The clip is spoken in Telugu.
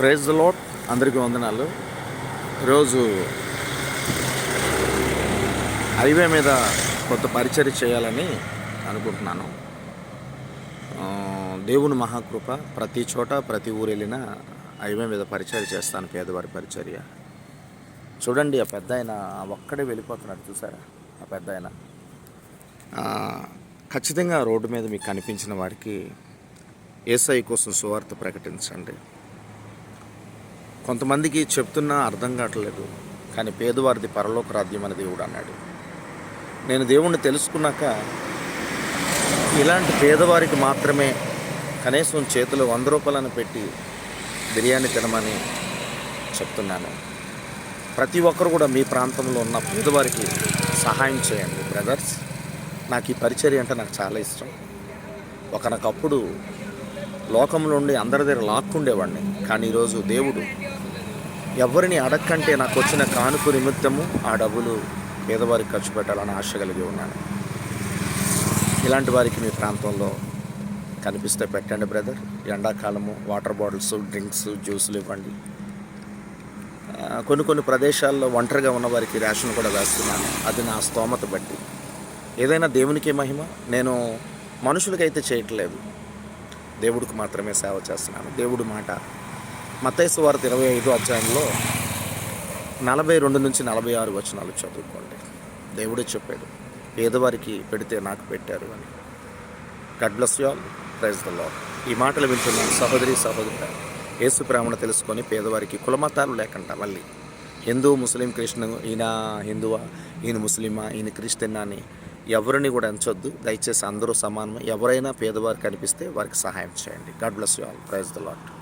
ప్రైజ్ లోట్ అందరికీ వందనాలు. ఈరోజు హైవే మీద కొంత పరిచయం చేయాలని అనుకుంటున్నాను. దేవుని మహాకృప ప్రతి చోట ప్రతి ఊరు వెళ్ళినా హైవే మీద పరిచయం చేస్తాను పేదవారి పరిచర్య. చూడండి ఆ పెద్ద ఆయన ఒక్కడే వెళ్ళిపోతున్నాడు చూసారా? ఆ పెద్ద ఆయన. ఖచ్చితంగా రోడ్డు మీద మీకు కనిపించిన వారికి ఏసఐ కోసం సువార్త ప్రకటించండి. కొంతమందికి చెప్తున్నా అర్థం కావట్లేదు. కానీ పేదవారిది పరలోక రాజ్యం అని దేవుడు అన్నాడు. నేను దేవుణ్ణి తెలుసుకున్నాక ఇలాంటి పేదవారికి మాత్రమే కనీసం చేతిలో వంద రూపాయలను పెట్టి బిర్యానీ తినమని చెప్తున్నాను. ప్రతి ఒక్కరు కూడా మీ ప్రాంతంలో ఉన్న పేదవారికి సహాయం చేయండి బ్రదర్స్. నాకు ఈ పరిచర్య అంటే నాకు చాలా ఇష్టం. ఒకనకప్పుడు లోకంలో ఉండి అందరి దగ్గర లాక్కుండేవాడిని. కానీ ఈరోజు దేవుడు ఎవరిని అడగకంటే నాకు వచ్చిన కానుక నిమిత్తము ఆ డబ్బులు పేదవారికి ఖర్చు పెట్టాలని ఆశ కలిగి ఉన్నాను. ఇలాంటి వారికి మీ ప్రాంతంలో కనిపిస్తే పెట్టండి బ్రదర్. ఎండాకాలము వాటర్ బాటిల్స్ డ్రింక్స్ జ్యూసులు ఇవ్వండి. కొన్ని కొన్ని ప్రదేశాల్లో ఒంటరిగా ఉన్న వారికి రేషన్ కూడా వేస్తున్నాను. అది నా స్తోమత బట్టి. ఏదైనా దేవునికి మహిమ నేను మనుషులకైతే చేయట్లేదు. దేవుడికి మాత్రమే సేవ చేస్తున్నాను. దేవుడి మాట మత్తైసు వార్త ఇరవై ఐదో అధ్యాయంలో నలభై రెండు నుంచి నలభై ఆరు వచనాలు చదువుకోండి. దేవుడే చెప్పాడు పేదవారికి పెడితే నాకు పెట్టారు అని. God bless you all praise the lord ఈ మాటలు వింటున్న సహోదరి సహోదరి యేసు ప్రేమను తెలుసుకొని పేదవారికి కులమతాలు లేకుండా మళ్ళీ. హిందూ ముస్లిం క్రిస్టియన్ ఈయన హిందువా ఈయన ముస్లిమా ఈయన క్రిస్టియన్ అని ఎవరిని కూడా ఎంచొద్దు. దయచేసి అందరూ సమానం ఎవరైనా పేదవారు కనిపిస్తే వారికి సహాయం చేయండి. God bless you all praise the lord